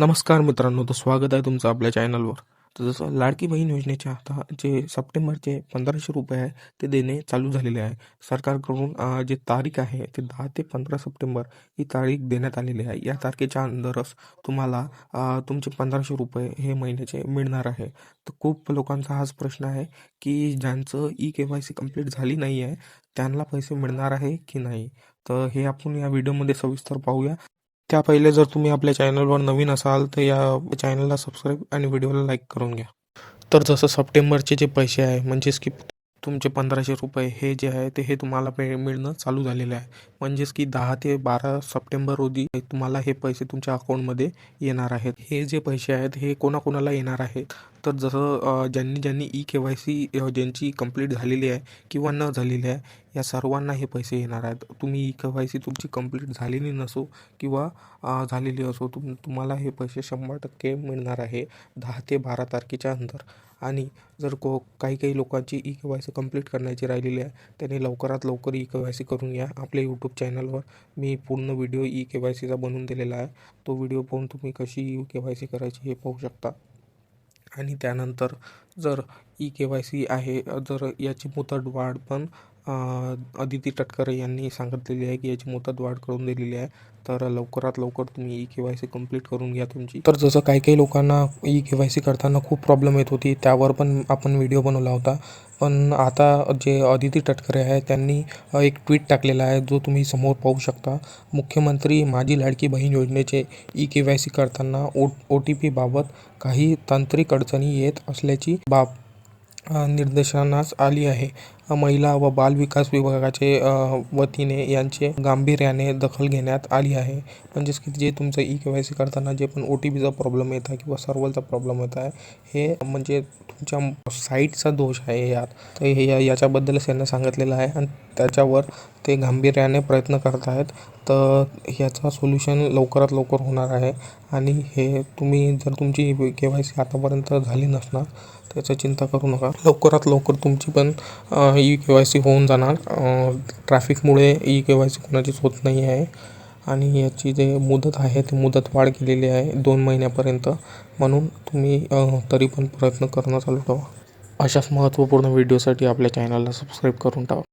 नमस्कार मित्रांनो तर स्वागत आहे तुमचं आपल्या चॅनलवर तर जसं लाडकी बहीण योजनेचे आता जे सप्टेंबरचे पंधराशे रुपये आहे ते देणे चालू झालेले आहे. सरकारकडून जे तारीख आहे ते दहा ते पंधरा सप्टेंबर ही तारीख देण्यात आलेली आहे. या तारखेच्या अंदरच तुम्हाला तुमचे पंधराशे रुपये हे महिन्याचे मिळणार आहे. तर खूप लोकांचा हाच प्रश्न आहे की ज्यांचं E K Y C complete झाली नाही आहे त्यांना पैसे मिळणार आहे की नाही? तर हे आपण या व्हिडिओमध्ये सविस्तर पाहूया. त्या पहिले जर तुम्ही आपल्या चॅनलवर नवीन असाल तर या चॅनलला सबस्क्राईब आणि व्हिडिओला लाईक करून घ्या. तर जसं सप्टेंबरचे जे पैसे आहे म्हणजेच की तुमचे पंधराशे रुपये हे जे आहे ते हे तुम्हाला मिळ मिळणं चालू झालेलं आहे. म्हणजेच की दहा ते बारा सप्टेंबर रोजी तुम्हाला हे पैसे तुमच्या अकाउंटमध्ये येणार आहेत. हे जे पैसे आहेत हे कोणाकोणाला येणार आहेत? तर जसं ज्यांनी ज्यांनी ई के वाय सी ज्यांची कंप्लीट झालेली आहे किंवा न झालेली आहे या सर्वांना हे पैसे येणार आहेत. तुम्ही ई के वाय सी तुमची कंप्लीट झालेली नसो किंवा झालेली असो तुम तुम्हाला हे पैसे शंभर टक्के मिळणार आहे दहा ते बारा तारखेच्या अंतर आणि जर को काही काही लोकांची E K Y C complete करण्याची राहिलेली आहे त्यांनी लवकरात लवकर ई के वाय सी करून घ्या. आपल्या यूट्यूब चॅनलवर मी पूर्ण व्हिडिओ ई के वाय सीचा बनवून दिलेला आहे. तो व्हिडिओ पाहून तुम्ही कशी ई के वाय सी करायची हे पाहू शकता. आणि त्यानंतर जर ई के वाय सी आहे जर याची मुदतवाढ पण अदिती तटकरे यांनी सांगितलेली आहे की याची मुदतवाढ करून दिलेली आहे. तर लवकरात लवकर तुम्ही E K Y C complete करून घ्या तुमची. तर जसं काही काही लोकांना ई के वाय सी करताना खूप प्रॉब्लेम येत होती त्यावर पण आपण व्हिडिओ बनवला होता. पण आता जे अदिती तटकरे आहे त्यांनी एक ट्विट टाकलेला आहे जो तुम्ही समोर पाहू शकता. मुख्यमंत्री माझी लाडकी बहीण योजनेचे ई के वाय सी करताना ओ ओ टी पीबाबत काही तांत्रिक अडचणी येत असल्याची बाब निर्देशनास आली आहे. महिला व बाल विकास विभागाचे वतीने यांचे गांभीर्याने दखल घेण्यात आली आहे. म्हणजेच की जे तुमचं ई के वाय सी करताना जे पण ओ टी पीचा प्रॉब्लेम येत आहे किंवा सर्वरचा प्रॉब्लेम येत आहे हे म्हणजे तुमच्या साईटचा दोष आहे यात. तर हे या याच्याबद्दलच यांना सांगितलेलं आहे आणि त्याच्यावर ते गांभीर्याने प्रयत्न करत आहेत. तर ह्याचा सोल्युशन लवकरात लवकर होणार आहे आणि हे तुम्ही जर तुमची के वाय सी आतापर्यंत झाली नसणार त्याचं चिंता करू नका. लवकरात लवकर तुमची पण ई के वाय सी होऊन जाणार. ट्रॅफिकमुळे ई के वाय सी कोणाचीच होत नाही आहे. आणि याची जे मुदत आहे ती मुदत वाढ केलेली आहे दोन महिन्यापर्यंत. म्हणून तुम्ही तरी पण प्रयत्न करणं चालू ठेवा. अशाच महत्त्वपूर्ण व्हिडिओसाठी आपल्या चॅनलला सबस्क्राईब करून टाका.